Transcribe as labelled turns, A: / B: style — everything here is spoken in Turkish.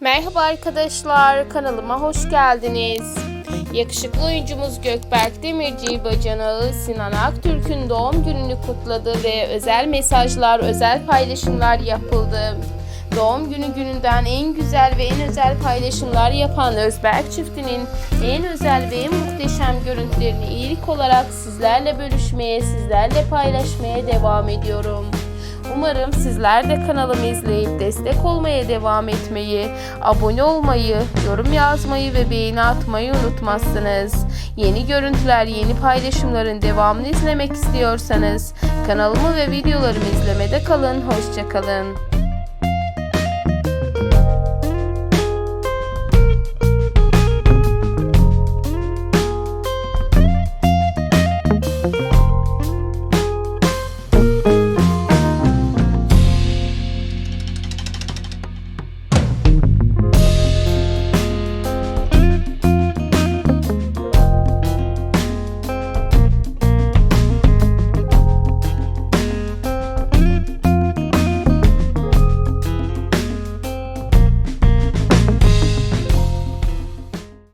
A: Merhaba arkadaşlar, kanalıma hoş geldiniz. Yakışıklı oyuncumuz Gökberk Demirci bacanağı Sinan Aktürk'ün doğum gününü kutladı ve özel mesajlar, özel paylaşımlar yapıldı. Doğum günü gününden en güzel ve en özel paylaşımlar yapan Özberk çiftinin en özel ve en muhteşem görüntülerini iyilik olarak sizlerle bölüşmeye, sizlerle paylaşmaya devam ediyorum. Umarım sizler de kanalımı izleyip destek olmaya devam etmeyi, abone olmayı, yorum yazmayı ve beğeni atmayı unutmazsınız. Yeni görüntüler, yeni paylaşımların devamını izlemek istiyorsanız kanalımı ve videolarımı izlemede kalın. Hoşçakalın.